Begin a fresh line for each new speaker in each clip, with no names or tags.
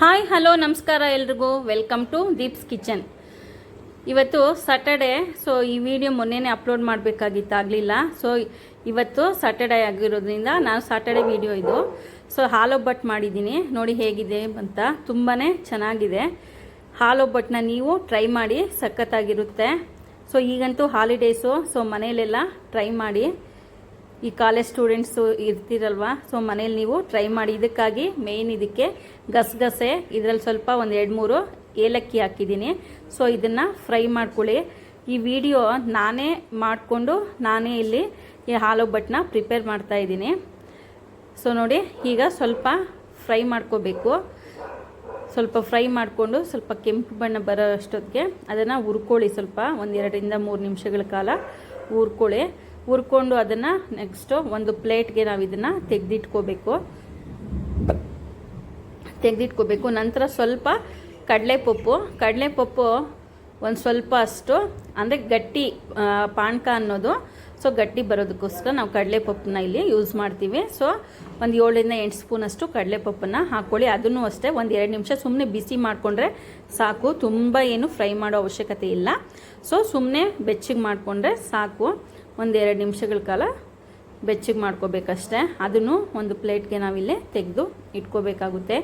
Hi, hello, ನಮಸ್ಕಾರ ಎಲ್ರಿಗೂ. Welcome to Deeps kitchen. ಇವತ್ತು ಸಾಟರ್ಡೆ ಸೊ ಈ ವಿಡಿಯೋ ಮೊನ್ನೆನೇ ಅಪ್ಲೋಡ್ ಮಾಡಬೇಕಾಗಿತ್ತು ಆಗಲಿಲ್ಲ ಸೊ ಇವತ್ತು ಸಾಟರ್ಡೆ ಆಗಿರೋದ್ರಿಂದ ನಾನು ಸಾಟರ್ಡೆ ವಿಡಿಯೋ ಇದು. ಸೊ ಹಾಲೊಬ್ಬಟ್ಟು ಮಾಡಿದ್ದೀನಿ. ನೋಡಿ ಹೇಗಿದೆ ಅಂತ. ತುಂಬಾ ಚೆನ್ನಾಗಿದೆ. ಹಾಲೊಬ್ಬಟ್ಟನ್ನ ನೀವು ಟ್ರೈ ಮಾಡಿ ಸಖತ್ತಾಗಿರುತ್ತೆ. ಸೊ ಈಗಂತೂ ಹಾಲಿಡೇಸು ಸೊ ಮನೆಯಲ್ಲೆಲ್ಲ ಟ್ರೈ ಮಾಡಿ. ಈ ಕಾಲೇಜ್ ಸ್ಟೂಡೆಂಟ್ಸು ಇರ್ತಿರಲ್ವಾ? ಸೊ ಮನೇಲಿ ನೀವು ಟ್ರೈ ಮಾಡಿ. ಇದಕ್ಕಾಗಿ ಮೇಯ್ನ್ ಇದಕ್ಕೆ ಗಸಗಸೆ, ಇದರಲ್ಲಿ ಸ್ವಲ್ಪ ಒಂದು ಎರಡು ಮೂರು ಏಲಕ್ಕಿ ಹಾಕಿದ್ದೀನಿ. ಸೊ ಇದನ್ನು ಫ್ರೈ ಮಾಡ್ಕೊಳ್ಳಿ. ಈ ವಿಡಿಯೋ ನಾನೇ ಮಾಡಿಕೊಂಡು ನಾನೇ ಇಲ್ಲಿ ಈ ಬಟ್ನ ಪ್ರಿಪೇರ್ ಮಾಡ್ತಾ ಇದ್ದೀನಿ. ಸೊ ನೋಡಿ, ಈಗ ಸ್ವಲ್ಪ ಫ್ರೈ ಮಾಡ್ಕೋಬೇಕು. ಸ್ವಲ್ಪ ಫ್ರೈ ಮಾಡಿಕೊಂಡು ಸ್ವಲ್ಪ ಕೆಂಪು ಬಣ್ಣ ಬರೋ ಅಷ್ಟೊತ್ತಿಗೆ ಅದನ್ನು ಹುರ್ಕೊಳ್ಳಿ ಸ್ವಲ್ಪ. ಒಂದೆರಡರಿಂದ ಮೂರು ನಿಮಿಷಗಳ ಕಾಲ ಹುರ್ಕೊಳ್ಳಿ. ಹುರ್ಕೊಂಡು ಅದನ್ನು ನೆಕ್ಸ್ಟು ಒಂದು ಪ್ಲೇಟ್ಗೆ ನಾವು ಇದನ್ನು ತೆಗೆದಿಟ್ಕೋಬೇಕು. ತೆಗೆದಿಟ್ಕೋಬೇಕು. ನಂತರ ಸ್ವಲ್ಪ ಕಡಲೆಪಪ್ಪು. ಕಡಲೆಪಪ್ಪು ಒಂದು ಸ್ವಲ್ಪ ಅಷ್ಟು, ಅಂದರೆ ಗಟ್ಟಿ ಪಾನಕ ಅನ್ನೋದು ಸೊ ಗಟ್ಟಿ ಬರೋದಕ್ಕೋಸ್ಕರ ನಾವು ಕಡಲೆಪಪ್ಪನ್ನ ಇಲ್ಲಿ ಯೂಸ್ ಮಾಡ್ತೀವಿ. ಸೊ ಒಂದು ಏಳರಿಂದ ಎಂಟು ಸ್ಪೂನಷ್ಟು ಕಡಲೆಪಪ್ಪನ್ನು ಹಾಕ್ಕೊಳ್ಳಿ ಅದನ್ನು ಅಷ್ಟೇ ಒಂದು ಎರಡು ನಿಮಿಷ ಸುಮ್ಮನೆ ಬಿಸಿ ಮಾಡಿಕೊಂಡ್ರೆ ಸಾಕು. ತುಂಬ ಏನು ಫ್ರೈ ಮಾಡೋ ಅವಶ್ಯಕತೆ ಇಲ್ಲ. ಸೊ ಸುಮ್ಮನೆ ಬೆಚ್ಚಗೆ ಮಾಡಿಕೊಂಡ್ರೆ ಸಾಕು. ಒಂದು ಎರಡು ನಿಮಿಷಗಳ ಕಾಲ ಬೆಚ್ಚಗೆ ಮಾಡ್ಕೋಬೇಕಷ್ಟೆ. ಅದನ್ನು ಒಂದು ಪ್ಲೇಟ್ಗೆ ನಾವಿಲ್ಲಿ ತೆಗೆದು ಇಟ್ಕೋಬೇಕಾಗುತ್ತೆ.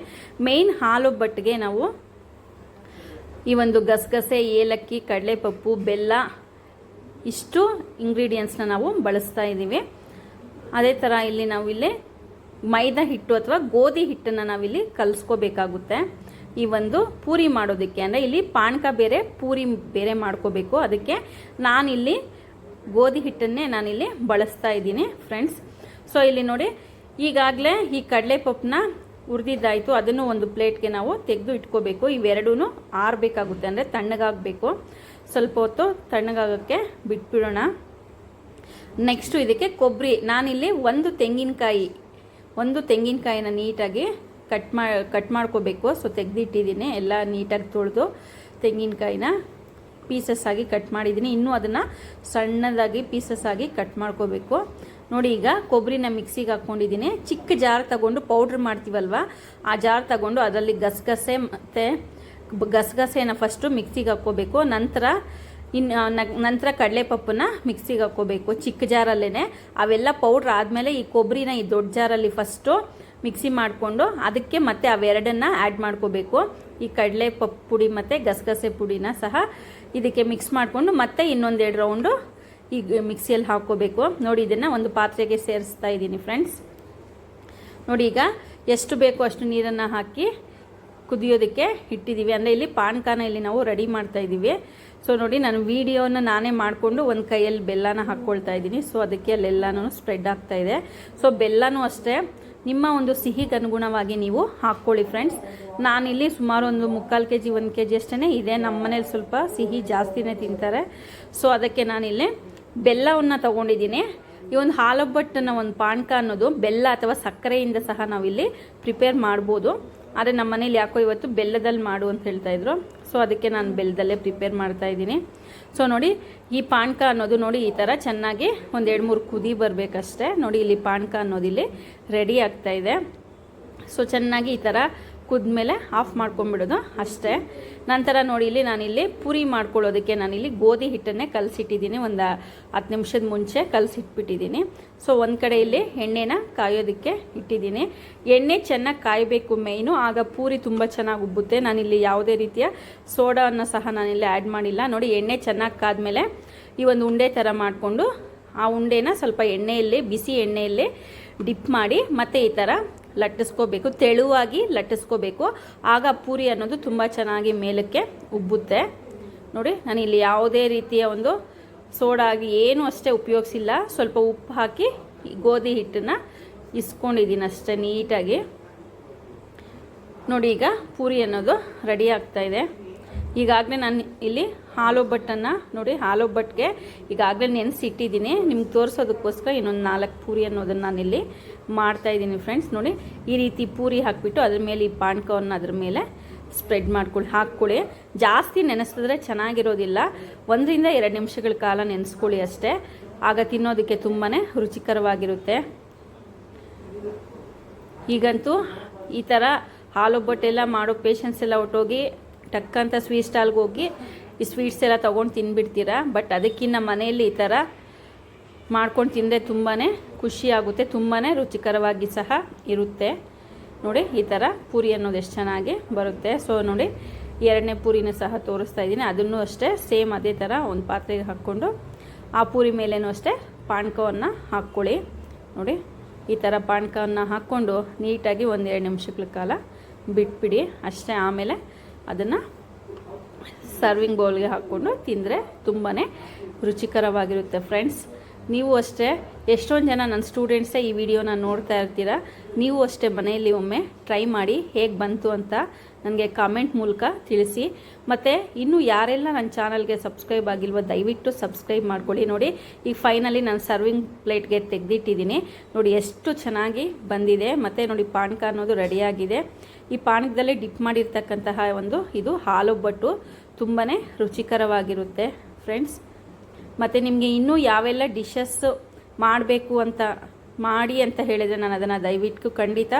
ಮೇಯ್ನ್ ಹಾಲೊಬ್ಬಟ್ಟಿಗೆ ನಾವು ಈ ಒಂದು ಗಸಗಸೆ, ಏಲಕ್ಕಿ, ಕಡಲೆಪಪ್ಪು, ಬೆಲ್ಲ ಇಷ್ಟು ಇಂಗ್ರೀಡಿಯೆಂಟ್ಸ್ನ ನಾವು ಬಳಸ್ತಾ ಇದ್ದೀವಿ. ಅದೇ ಥರ ಇಲ್ಲಿ ನಾವು ಇಲ್ಲಿ ಮೈದಾ ಹಿಟ್ಟು ಅಥವಾ ಗೋಧಿ ಹಿಟ್ಟನ್ನು ನಾವಿಲ್ಲಿ ಕಲಿಸ್ಕೋಬೇಕಾಗುತ್ತೆ. ಈ ಒಂದು ಪೂರಿ ಮಾಡೋದಕ್ಕೆ ಅಂದರೆ ಇಲ್ಲಿ ಪಾನಕ ಬೇರೆ, ಪೂರಿ ಬೇರೆ ಮಾಡ್ಕೋಬೇಕು. ಅದಕ್ಕೆ ನಾನಿಲ್ಲಿ ಗೋಧಿ ಹಿಟ್ಟನ್ನೇ ನಾನಿಲ್ಲಿ ಬಳಸ್ತಾ ಇದ್ದೀನಿ ಫ್ರೆಂಡ್ಸ್ ಸೊ ಇಲ್ಲಿ ನೋಡಿ, ಈಗಾಗಲೇ ಈ ಕಡಲೆಪಪ್ಪನ್ನ ಹುರಿದಿದ್ದಾಯಿತು. ಅದನ್ನು ಒಂದು ಪ್ಲೇಟ್ಗೆ ನಾವು ತೆಗೆದು ಇಟ್ಕೋಬೇಕು. ಇವೆರಡೂ ಆರಬೇಕಾಗುತ್ತೆ ಅಂದರೆ ತಣ್ಣಗಾಗಬೇಕು. ಸ್ವಲ್ಪ ಹೊತ್ತು ತಣ್ಣಗಾಗೋಕ್ಕೆ ಬಿಟ್ಬಿಡೋಣ. ನೆಕ್ಸ್ಟು ಇದಕ್ಕೆ ಕೊಬ್ಬರಿ. ನಾನಿಲ್ಲಿ ಒಂದು ತೆಂಗಿನಕಾಯಿ, ಒಂದು ತೆಂಗಿನಕಾಯಿನ ನೀಟಾಗಿ ಕಟ್ ಮಾ ಕಟ್ ಮಾಡ್ಕೋಬೇಕು. ಸೊ ತೆಗೆದಿಟ್ಟಿದ್ದೀನಿ. ಎಲ್ಲ ನೀಟಾಗಿ ತೊಳೆದು ತೆಂಗಿನಕಾಯಿನ ಪೀಸಸ್ ಆಗಿ ಕಟ್ ಮಾಡಿದ್ದೀನಿ. ಇನ್ನೂ ಅದನ್ನು ಸಣ್ಣದಾಗಿ ಪೀಸಸ್ ಆಗಿ ಕಟ್ ಮಾಡ್ಕೋಬೇಕು. ನೋಡಿ, ಈಗ ಕೊಬ್ಬರಿನ ಮಿಕ್ಸಿಗೆ ಹಾಕ್ಕೊಂಡಿದ್ದೀನಿ. ಚಿಕ್ಕ ಜಾರ್ ತಗೊಂಡು ಪೌಡ್ರ್ ಮಾಡ್ತೀವಲ್ವ? ಆ ಜಾರ್ ತಗೊಂಡು ಅದರಲ್ಲಿ ಗಸಗಸೆ ಮತ್ತು ಗಸಗಸೆನ ಫಸ್ಟು ಮಿಕ್ಸಿಗೆ ಹಾಕ್ಕೋಬೇಕು, ನಂತರ ಇನ್ನು ನಂತರ ಕಡಲೆಪಪ್ಪನ್ನ ಮಿಕ್ಸಿಗೆ ಹಾಕ್ಕೋಬೇಕು, ಚಿಕ್ಕ ಜಾರಲ್ಲೇ ಅವೆಲ್ಲ ಪೌಡ್ರ್ ಆದಮೇಲೆ ಈ ಕೊಬ್ಬರಿನ ಈ ದೊಡ್ಡ ಜಾರಲ್ಲಿ ಫಸ್ಟು ಮಿಕ್ಸಿ ಮಾಡಿಕೊಂಡು ಅದಕ್ಕೆ ಮತ್ತೆ ಅವೆರಡನ್ನ ಆ್ಯಡ್ ಮಾಡ್ಕೋಬೇಕು. ಈ ಕಡಲೆ ಪಪ್ಪು ಪುಡಿ ಮತ್ತು ಗಸಗಸೆ ಪುಡಿನ ಸಹ ಇದಕ್ಕೆ ಮಿಕ್ಸ್ ಮಾಡಿಕೊಂಡು ಮತ್ತೆ ಇನ್ನೊಂದೆರಡು ರೌಂಡು ಈ ಮಿಕ್ಸಿಯಲ್ಲಿ ಹಾಕ್ಕೋಬೇಕು. ನೋಡಿ, ಇದನ್ನು ಒಂದು ಪಾತ್ರೆಗೆ ಸೇರಿಸ್ತಾ ಇದ್ದೀನಿ ಫ್ರೆಂಡ್ಸ್ ನೋಡಿ, ಈಗ ಎಷ್ಟು ಬೇಕೋ ಅಷ್ಟು ನೀರನ್ನು ಹಾಕಿ ಕುದಿಯೋದಕ್ಕೆ ಇಟ್ಟಿದ್ದೀವಿ. ಅಂದರೆ ಇಲ್ಲಿ ಪಾನಕನ ಇಲ್ಲಿ ನಾವು ರೆಡಿ ಮಾಡ್ತಾ ಇದ್ದೀವಿ. ಸೊ ನೋಡಿ, ನಾನು ವೀಡಿಯೋನ ನಾನೇ ಮಾಡಿಕೊಂಡು ಒಂದು ಕೈಯಲ್ಲಿ ಬೆಲ್ಲನ ಹಾಕ್ಕೊಳ್ತಾ ಇದ್ದೀನಿ. ಸೊ ಅದಕ್ಕೆ ಅಲ್ಲೆಲ್ಲನೂ ಸ್ಪ್ರೆಡ್ ಆಗ್ತಾ ಇದೆ. ಸೊ ಬೆಲ್ಲನೂ ಅಷ್ಟೇ. ನಿಮ್ಮ ಒಂದು ಸಿಹಿಗೆ ಅನುಗುಣವಾಗಿ ನೀವು ಹಾಕ್ಕೊಳ್ಳಿ ಫ್ರೆಂಡ್ಸ್ ನಾನಿಲ್ಲಿ ಸುಮಾರು ಒಂದು ಮುಕ್ಕಾಲು ಕೆ ಜಿ ಒಂದು ಕೆ ಜಿ ಅಷ್ಟೇ ಇದೆ. ನಮ್ಮ ಮನೇಲಿ ಸ್ವಲ್ಪ ಸಿಹಿ ಜಾಸ್ತಿನೇ ತಿಂತಾರೆ. ಸೊ ಅದಕ್ಕೆ ನಾನಿಲ್ಲಿ ಬೆಲ್ಲವನ್ನು ತಗೊಂಡಿದ್ದೀನಿ. ಈ ಒಂದು ಹಾಲೊಬ್ಬಟ್ಟನ್ನು ಒಂದು ಪಾನಕ ಅನ್ನೋದು ಬೆಲ್ಲ ಅಥವಾ ಸಕ್ಕರೆಯಿಂದ ಸಹ ನಾವಿಲ್ಲಿ ಪ್ರಿಪೇರ್ ಮಾಡ್ಬೋದು. ಆದರೆ ನಮ್ಮ ಮನೇಲಿ ಯಾಕೋ ಇವತ್ತು ಬೆಲ್ಲದಲ್ಲಿ ಮಾಡು ಅಂತ ಹೇಳ್ತಾ ಇದ್ರು. ಸೊ ಅದಕ್ಕೆ ನಾನು ಬೆಲ್ಲದಲ್ಲೇ ಪ್ರಿಪೇರ್ ಮಾಡ್ತಾ ಇದ್ದೀನಿ. ಸೊ ನೋಡಿ, ಈ ಪಾನಕ ಅನ್ನೋದು ನೋಡಿ ಈ ಥರ ಚೆನ್ನಾಗಿ ಒಂದು ಎರಡು ಮೂರು ಕುದಿ ಬರಬೇಕಷ್ಟೇ. ನೋಡಿ, ಇಲ್ಲಿ ಪಾನಕ ಅನ್ನೋದು ಇಲ್ಲಿ ರೆಡಿ ಆಗ್ತಾ ಇದೆ. ಸೊ ಚೆನ್ನಾಗಿ ಈ ಥರ ಕುದ್ಮೇಲೆ ಆಫ್ ಮಾಡ್ಕೊಂಬಿಡೋದು ಅಷ್ಟೇ. ನಂತರ ನೋಡಿ, ಇಲ್ಲಿ ನಾನಿಲ್ಲಿ ಪೂರಿ ಮಾಡ್ಕೊಳ್ಳೋದಕ್ಕೆ ನಾನಿಲ್ಲಿ ಗೋಧಿ ಹಿಟ್ಟನ್ನೇ ಕಲಸಿಟ್ಟಿದ್ದೀನಿ. ಒಂದು ಹತ್ತು ನಿಮಿಷದ ಮುಂಚೆ ಕಲಸಿಟ್ಬಿಟ್ಟಿದ್ದೀನಿ. ಸೊ ಒಂದು ಕಡೆ ಇಲ್ಲಿ ಎಣ್ಣೆನ ಕಾಯೋದಕ್ಕೆ ಇಟ್ಟಿದ್ದೀನಿ. ಎಣ್ಣೆ ಚೆನ್ನಾಗಿ ಕಾಯಬೇಕು ಮೇಯ್ನು. ಆಗ ಪೂರಿ ತುಂಬ ಚೆನ್ನಾಗಿ ಉಬ್ಬುತ್ತೆ. ನಾನಿಲ್ಲಿ ಯಾವುದೇ ರೀತಿಯ ಸೋಡಾವನ್ನು ಸಹ ನಾನಿಲ್ಲಿ ಆ್ಯಡ್ ಮಾಡಿಲ್ಲ. ನೋಡಿ, ಎಣ್ಣೆ ಚೆನ್ನಾಗಿ ಕಾದ್ಮೇಲೆ ಈ ಒಂದು ಉಂಡೆ ಥರ ಮಾಡಿಕೊಂಡು ಆ ಉಂಡೆನ ಸ್ವಲ್ಪ ಎಣ್ಣೆಯಲ್ಲಿ, ಬಿಸಿ ಎಣ್ಣೆಯಲ್ಲಿ ಡಿಪ್ ಮಾಡಿ ಮತ್ತೆ ಈ ಥರ ಲಟ್ಟಿಸ್ಕೋಬೇಕು, ತೆಳುವಾಗಿ ಲಟ್ಟಿಸ್ಕೋಬೇಕು. ಆಗ ಪೂರಿ ಅನ್ನೋದು ತುಂಬ ಚೆನ್ನಾಗಿ ಮೇಲಕ್ಕೆ ಉಬ್ಬುತ್ತೆ. ನೋಡಿ ನಾನು ಇಲ್ಲಿ ಯಾವುದೇ ರೀತಿಯ ಒಂದು ಸೋಡಾ ಆಗಿ ಏನು ಅಷ್ಟೇ ಉಪಯೋಗಿಸಿಲ್ಲ. ಸ್ವಲ್ಪ ಉಪ್ಪು ಹಾಕಿ ಗೋಧಿ ಹಿಟ್ಟನ್ನು ಇಸ್ಕೊಂಡಿದ್ದೀನಿ ಅಷ್ಟೇ ನೀಟಾಗಿ. ನೋಡಿ, ಈಗ ಪೂರಿ ಅನ್ನೋದು ರೆಡಿ ಆಗ್ತಾ ಇದೆ. ಈಗಾಗಲೇ ನಾನು ಇಲ್ಲಿ ಹಾಲೊಬ್ಬಟ್ಟನ್ನು ನೋಡಿ ಹಾಲೊಬ್ಬಟ್ಟಿಗೆ ಈಗಾಗಲೇ ನೆನೆಸಿಟ್ಟಿದ್ದೀನಿ. ನಿಮ್ಗೆ ತೋರಿಸೋದಕ್ಕೋಸ್ಕರ ಇನ್ನೊಂದು ನಾಲ್ಕು ಪೂರಿ ಅನ್ನೋದನ್ನು ನಾನಿಲ್ಲಿ ಮಾಡ್ತಾ ಇದ್ದೀನಿ ಫ್ರೆಂಡ್ಸ್ ನೋಡಿ, ಈ ರೀತಿ ಪೂರಿ ಹಾಕಿಬಿಟ್ಟು ಅದ್ರ ಮೇಲೆ ಈ ಪಾನಕವನ್ನು ಅದ್ರ ಮೇಲೆ ಸ್ಪ್ರೆಡ್ ಮಾಡ್ಕೊಳ್ಳಿ ಹಾಕ್ಕೊಳ್ಳಿ ಜಾಸ್ತಿ ನೆನೆಸಿದ್ರೆ ಚೆನ್ನಾಗಿರೋದಿಲ್ಲ. ಒಂದರಿಂದ ಎರಡು ನಿಮಿಷಗಳ ಕಾಲ ನೆನೆಸ್ಕೊಳ್ಳಿ ಅಷ್ಟೇ. ಆಗ ತಿನ್ನೋದಕ್ಕೆ ತುಂಬಾ ರುಚಿಕರವಾಗಿರುತ್ತೆ. ಈಗಂತೂ ಈ ಥರ ಹಾಲೊಬ್ಬಟ್ಟೆಲ್ಲ ಮಾಡೋ ಪೇಷನ್ಸ್ ಎಲ್ಲ ಹೊಟ್ಟೋಗಿ ಟಕ್ಕಂತ ಸ್ವೀಟ್ ಸ್ಟಾಲ್ಗೆ ಹೋಗಿ ಈ ಸ್ವೀಟ್ಸ್ ಎಲ್ಲ ತೊಗೊಂಡು ತಿನ್ಬಿಡ್ತೀರಾ? ಬಟ್ ಅದಕ್ಕಿಂತ ಮನೆಯಲ್ಲಿ ಈ ಥರ ಮಾಡ್ಕೊಂಡು ತಿಂದರೆ ತುಂಬಾ ಖುಷಿಯಾಗುತ್ತೆ ತುಂಬಾ ರುಚಿಕರವಾಗಿ ಸಹ ಇರುತ್ತೆ. ನೋಡಿ, ಈ ಥರ ಪೂರಿ ಅನ್ನೋದು ಎಷ್ಟು ಚೆನ್ನಾಗಿ ಬರುತ್ತೆ. ಸೊ ನೋಡಿ, ಎರಡನೇ ಪೂರಿನೂ ಸಹ ತೋರಿಸ್ತಾ ಇದ್ದೀನಿ. ಅದನ್ನು ಅಷ್ಟೇ ಸೇಮ್ ಅದೇ ಥರ ಒಂದು ಪಾತ್ರೆಗೆ ಹಾಕ್ಕೊಂಡು ಆ ಪೂರಿ ಮೇಲೇನೂ ಅಷ್ಟೇ ಪಾನಕವನ್ನು ಹಾಕ್ಕೊಳ್ಳಿ ನೋಡಿ, ಈ ಥರ ಪಾನಕವನ್ನು ಹಾಕ್ಕೊಂಡು ನೀಟಾಗಿ ಒಂದೆರಡು ನಿಮಿಷಗಳ ಕಾಲ ಬಿಟ್ಬಿಡಿ. ಅಷ್ಟೇ ಆಮೇಲೆ ಅದನ್ನು ಸರ್ವಿಂಗ್ ಬೌಲ್ಗೆ ಹಾಕ್ಕೊಂಡು ತಿಂದರೆ ತುಂಬಾ ರುಚಿಕರವಾಗಿರುತ್ತೆ ಫ್ರೆಂಡ್ಸ್ ನೀವು ಅಷ್ಟೇ, ಎಷ್ಟೊಂದು ಜನ ನನ್ನ ಸ್ಟೂಡೆಂಟ್ಸೇ ಈ ವಿಡಿಯೋನ ನೋಡ್ತಾ ಇರ್ತೀರ, ನೀವು ಅಷ್ಟೇ ಮನೆಯಲ್ಲಿ ಒಮ್ಮೆ ಟ್ರೈ ಮಾಡಿ ಹೇಗೆ ಬಂತು ಅಂತ ನನಗೆ ಕಾಮೆಂಟ್ ಮೂಲಕ ತಿಳಿಸಿ. ಮತ್ತು ಇನ್ನೂ ಯಾರೆಲ್ಲ ನನ್ನ ಚಾನಲ್ಗೆ ಸಬ್ಸ್ಕ್ರೈಬ್ ಆಗಿಲ್ವೋ ದಯವಿಟ್ಟು ಸಬ್ಸ್ಕ್ರೈಬ್ ಮಾಡ್ಕೊಳ್ಳಿ ನೋಡಿ. ಈಗ ಫೈನಲಿ ನಾನು ಸರ್ವಿಂಗ್ ಪ್ಲೇಟ್ಗೆ ತೆಗೆದಿಟ್ಟಿದ್ದೀನಿ. ನೋಡಿ ಎಷ್ಟು ಚೆನ್ನಾಗಿ ಬಂದಿದೆ. ಮತ್ತು ನೋಡಿ ಪಾನಕ ಅನ್ನೋದು ರೆಡಿಯಾಗಿದೆ ಈ ಪಾನಕದಲ್ಲಿ ಡಿಪ್ ಮಾಡಿರ್ತಕ್ಕಂತಹ ಒಂದು ಇದು ಹಾಲೊಬ್ಬಟ್ಟು ತುಂಬಾ ರುಚಿಕರವಾಗಿರುತ್ತೆ. ಫ್ರೆಂಡ್ಸ್ ಮತ್ತು ನಿಮಗೆ ಇನ್ನೂ ಯಾವೆಲ್ಲ ಡಿಶಸ್ ಮಾಡಬೇಕು ಅಂತ ಮಾಡಿ ಅಂತ ಹೇಳಿದರೆ ನಾನು ಅದನ್ನು ದಯವಿಟ್ಟು ಖಂಡಿತ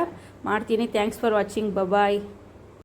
ಮಾಡ್ತೀನಿ. Thanks for watching bye-bye